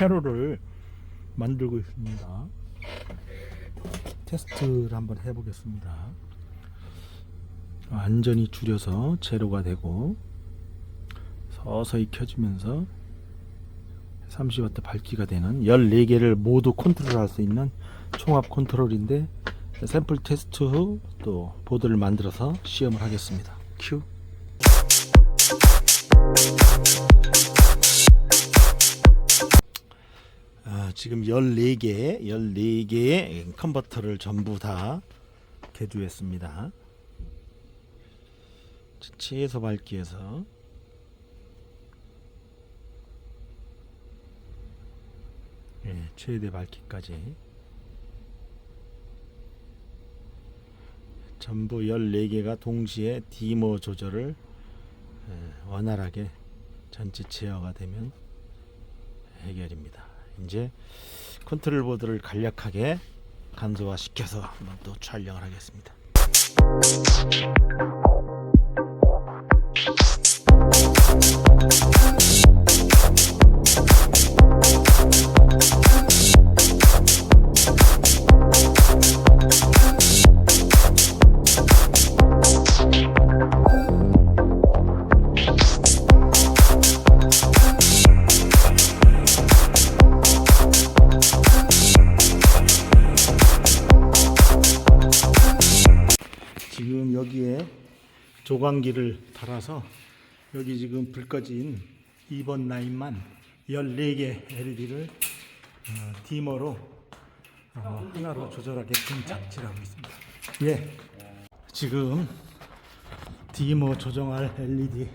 회로를 만들고 있습니다. 테스트를 한번 해보겠습니다. 완전히 줄여서 제로가 되고 서서히 켜지면서 30W 밝기가 되는 14개를 모두 컨트롤할 수 있는 총합 컨트롤인데 샘플 테스트 후 또 보드를 만들어서 시험을 하겠습니다. 큐. 아, 지금 14개, 14개의 컨버터를 전부 다 개조했습니다. 최소 밝기에서 예, 최대 밝기까지 전부 14개가 동시에 디모 조절을 예, 원활하게 전체 제어가 되면 해결입니다. 이제 컨트롤 보드를 간략하게 간소화 시켜서 한번 또 촬영을 하겠습니다. 조광기를 달아서 여기 지금 불 꺼진 2번 라인만 14개 LED를 어, 디머로 어, 하나로 조절하게끔 장치를 하고 있습니다. 예, 지금 디머 조정할 LED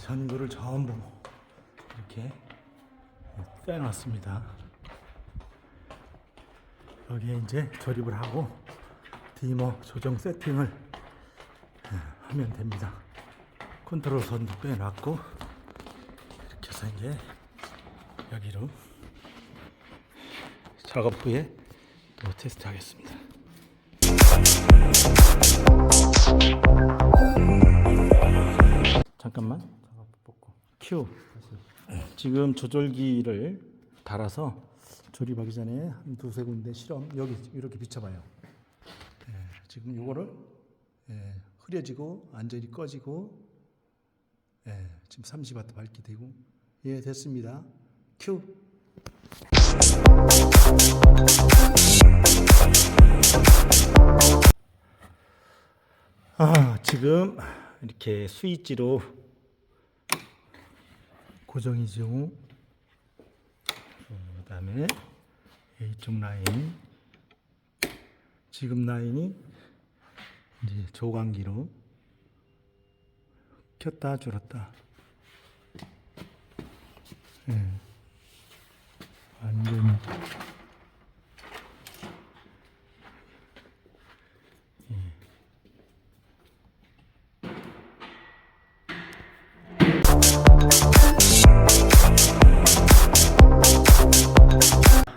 전구를 전부 이렇게 빼놨습니다. 여기에 이제 조립을 하고 디머 조정 세팅을 예, 하면 됩니다. 컨트롤 선도 빼놨고 이렇게 해서 이제 여기로 작업 후에 또 테스트 하겠습니다. 잠깐만 큐 지금 조절기를 달아서 조립하기 전에 한 두세 군데 실험 여기 이렇게 비춰봐요. 예, 지금 요거를 예, 흐려지고 완전히 꺼지고 예, 지금 30W 밝기 되고 예 됐습니다. 큐. 아 지금 이렇게 스위치로 고정이 죠 그 다음에 이쪽 라인 지금 라인이 이제 조광기로 켰다 줄었다. 예. 완전히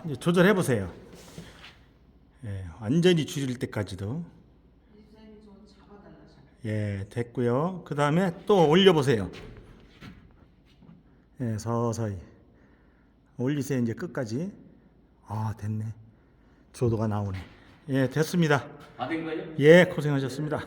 이제 조절해 보세요. 예, 완전히 줄일 때까지도. 예, 됐고요. 그 다음에 또 올려 보세요. 예, 서서히 올리세요. 이제 끝까지. 아, 됐네. 조도가 나오네. 예, 됐습니다. 다 된 거예요? 예, 고생하셨습니다.